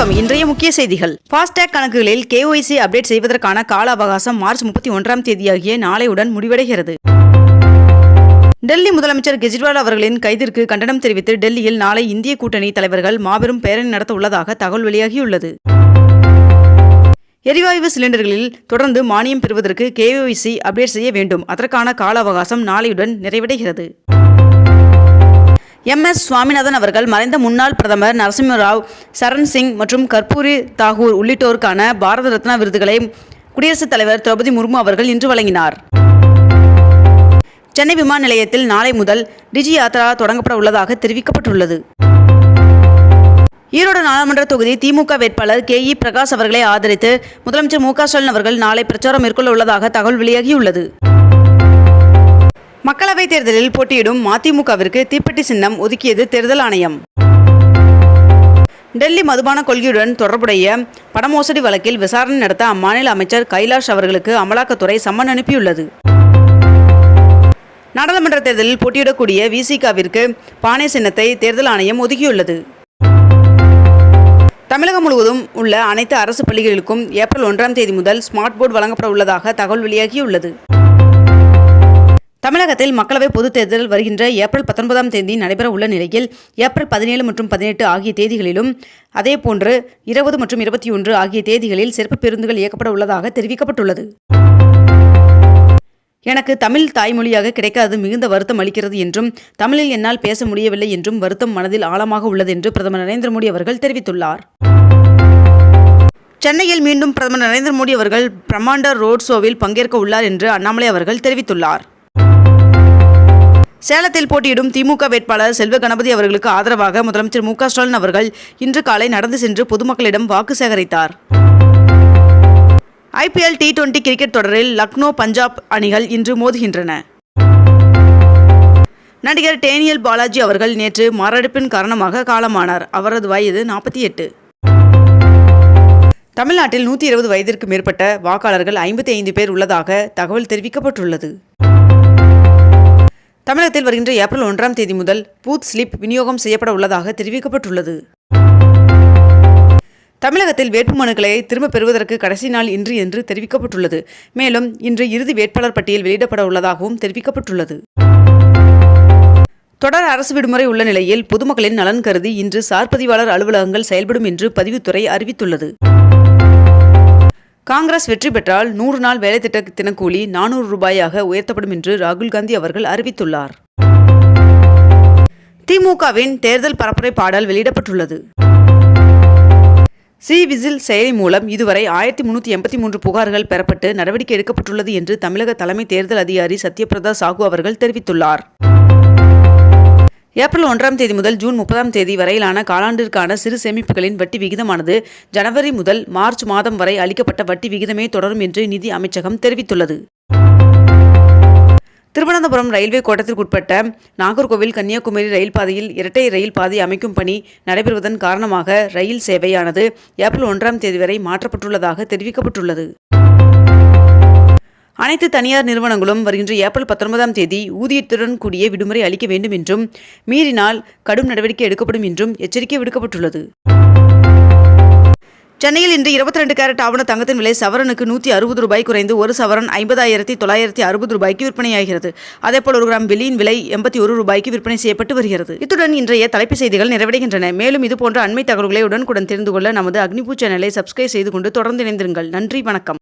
வணக்கம். இன்றைய முக்கிய செய்திகள். ஃபாஸ்டேக் கணக்குகளில் கேஒய்சி அப்டேட் செய்வதற்கான கால அவகாசம் மார்ச் முப்பத்தி ஒன்றாம் தேதியாகிய நாளையுடன் முடிவடைகிறது. டெல்லி முதலமைச்சர் கெஜ்ரிவால் அவர்களின் கைதிற்கு கண்டனம் தெரிவித்து டெல்லியில் நாளை இந்திய கூட்டணி தலைவர்கள் மாபெரும் பேரணி நடத்த உள்ளதாக தகவல் வெளியாகியுள்ளது. எரிவாயு சிலிண்டர்களில் தொடர்ந்து மானியம் பெறுவதற்கு கேஒய்சி அப்டேட் செய்ய வேண்டும். அதற்கான கால அவகாசம் நாளையுடன் நிறைவடைகிறது. எம் எஸ் சுவாமிநாதன் அவர்கள் மறைந்த முன்னாள் பிரதமர் நரசிம்மராவ் சரண் சிங் மற்றும் கர்பூரி தாகூர் உள்ளிட்டோருக்கான பாரத ரத்னா விருதுகளை குடியரசுத் தலைவர் திரௌபதி முர்மு அவர்கள் இன்று வழங்கினார். சென்னை விமான நிலையத்தில் நாளை முதல் டிஜி யாத்ரா தொடங்கப்பட உள்ளதாக தெரிவிக்கப்பட்டுள்ளது. ஈரோடு நாடாளுமன்ற தொகுதி திமுக வேட்பாளர் கே இ பிரகாஷ் அவர்களை ஆதரித்து முதலமைச்சர் மு க ஸ்டாலின் அவர்கள் நாளை பிரச்சாரம் மேற்கொள்ள உள்ளதாக தகவல் வெளியாகியுள்ளது. மக்களவைத் தேர்தலில் போட்டியிடும் மதிமுகவிற்கு தீப்பெட்டி சின்னம் ஒதுக்கியது தேர்தல் ஆணையம். டெல்லி மதுபான கொள்கையுடன் தொடர்புடைய பணமோசடி வழக்கில் விசாரணை நடத்த அம்மாநில அமைச்சர் கைலாஷ் அவர்களுக்கு அமலாக்கத்துறை சம்மன் அனுப்பியுள்ளது. நாடாளுமன்ற தேர்தலில் போட்டியிடக்கூடிய விசிகாவிற்கு பானை சின்னத்தை தேர்தல் ஆணையம் ஒதுக்கியுள்ளது. தமிழகம் முழுவதும் உள்ள அனைத்து அரசு பள்ளிகளுக்கும் ஏப்ரல் ஒன்றாம் தேதி முதல் ஸ்மார்ட் போர்டு வழங்கப்பட உள்ளதாக தகவல் வெளியாகியுள்ளது. தமிழகத்தில் மக்களவை பொதுத் தேர்தல் வருகின்ற ஏப்ரல் பத்தொன்பதாம் தேதி நடைபெற உள்ள நிலையில் ஏப்ரல் பதினேழு மற்றும் பதினெட்டு ஆகிய தேதிகளிலும் அதேபோன்று இருபது மற்றும் இருபத்தி ஒன்று ஆகிய தேதிகளில் சிறப்பு பேருந்துகள் இயக்கப்பட உள்ளதாக தெரிவிக்கப்பட்டுள்ளது. எனக்கு தமிழ் தாய்மொழியாக கிடைக்காது மிகுந்த வருத்தம் அளிக்கிறது என்றும் தமிழில் என்னால் பேச முடியவில்லை என்றும் வருத்தம் மனதில் ஆழமாக உள்ளது என்று பிரதமர் நரேந்திர மோடி அவர்கள் தெரிவித்துள்ளார். சென்னையில் மீண்டும் பிரதமர் நரேந்திர மோடி அவர்கள் பிரம்மாண்ட ரோட் ஷோவில் பங்கேற்க உள்ளார் என்று அண்ணாமலை அவர்கள் தெரிவித்துள்ளார். சேலத்தில் போட்டியிடும் திமுக வேட்பாளர் செல்வ கணபதி அவர்களுக்கு ஆதரவாக முதலமைச்சர் மு ஸ்டாலின் அவர்கள் இன்று காலை நடந்து சென்று பொதுமக்களிடம் வாக்கு சேகரித்தார். ஐபிஎல் டி டுவெண்டி கிரிக்கெட் தொடரில் லக்னோ பஞ்சாப் அணிகள் இன்று மோதுகின்றன. நடிகர் டேனியல் பாலாஜி அவர்கள் நேற்று மாரடைப்பின் காரணமாக காலமானார். அவரது வயது நாற்பத்தி எட்டு. தமிழ்நாட்டில் நூற்றி இருபது வயதிற்கு மேற்பட்ட வாக்காளர்கள் ஐம்பத்தி ஐந்து பேர் உள்ளதாக தகவல் தெரிவிக்கப்பட்டுள்ளது. தமிழகத்தில் வருகின்ற ஏப்ரல் ஒன்றாம் தேதி முதல் பூத் ஸ்லிப் விநியோகம் செய்யப்பட உள்ளதாக தெரிவிக்கப்பட்டுள்ளது. தமிழகத்தில் வேட்புமனுக்களை திரும்பப் பெறுவதற்கு கடைசி நாள் இன்று என்று தெரிவிக்கப்பட்டுள்ளது. மேலும் இன்று இறுதி வேட்பாளர் பட்டியல் வெளியிடப்பட உள்ளதாகவும் தெரிவிக்கப்பட்டுள்ளது. தொடர் அரசு விடுமுறை உள்ள நிலையில் பொதுமக்களின் நலன் கருதி இன்று சார்பதிவாளர் அலுவலகங்கள் செயல்படும் என்று பதிவுத்துறை அறிவித்துள்ளது. காங்கிரஸ் வெற்றி பெற்றால் நூறு நாள் வேலை திட்ட தினக்கூலி நானூறு ரூபாயாக உயர்த்தப்படும் என்று ராகுல் காந்தி அவர்கள் அறிவித்துள்ளார். திமுகவின் தேர்தல் பரப்புரை பாடல் வெளியிடப்பட்டுள்ளது. சி விசில் செயலி மூலம் இதுவரை ஆயிரத்தி முன்னூற்றி எண்பத்தி மூன்று புகார்கள் பெறப்பட்டு நடவடிக்கை எடுக்கப்பட்டுள்ளது என்று தமிழக தலைமை தேர்தல் அதிகாரி சத்யபிரதா சாஹூ அவர்கள் தெரிவித்துள்ளார். ஏப்ரல் ஒன்றாம் தேதி முதல் ஜூன் முப்பதாம் தேதி வரையிலான காலாண்டிற்கான சிறு சேமிப்புகளின் வட்டி விகிதமானது ஜனவரி முதல் மார்ச் மாதம் வரை அளிக்கப்பட்ட வட்டி விகிதமே தொடரும் என்று நிதி அமைச்சகம் தெரிவித்துள்ளது. திருவனந்தபுரம் ரயில்வே கோட்டத்திற்குட்பட்ட நாகர்கோவில் கன்னியாகுமரி ரயில் பாதையில் இரட்டை ரயில் பாதை அமைக்கும் பணி நடைபெறுவதன் காரணமாக ரயில் சேவையானது ஏப்ரல் ஒன்றாம் தேதி வரை மாற்றப்பட்டுள்ளதாக தெரிவிக்கப்பட்டுள்ளது. அனைத்து தனியார் நிறுவனங்களும் வருகின்ற ஏப்ரல் பத்தொன்பதாம் தேதி ஊதியத்துடன் கூடிய விடுமுறை அளிக்க வேண்டும் என்றும் மீறினால் கடும் நடவடிக்கை எடுக்கப்படும் என்றும் எச்சரிக்கை விடுக்கப்பட்டுள்ளது. சென்னையில் இன்று இருபத்தி ரெண்டு கேரட் ஆவண தங்கத்தின் விலை சவரனுக்கு நூற்றி அறுபது ரூபாய் குறைந்து ஒரு சவரன் ஐம்பதாயிரத்தி தொள்ளாயிரத்தி அறுபது ரூபாய்க்கு விற்பனையாகிறது. அதேபோல் ஒரு கிராம் வெள்ளியின் விலை எண்பத்தி ஒரு ரூபாய்க்கு விற்பனை செய்யப்பட்டு வருகிறது. இத்துடன் இன்றைய தலைப்பு செய்திகள் நிறைவடைகின்றன. மேலும் இதுபோன்ற அண்மை தகவல்களை உடனுக்குடன் தெரிந்து கொள்ள நமது அக்னிபூ சேனலை சப்ஸ்கிரைப் செய்து கொண்டு தொடர்ந்து இணைந்திருங்கள். நன்றி வணக்கம்.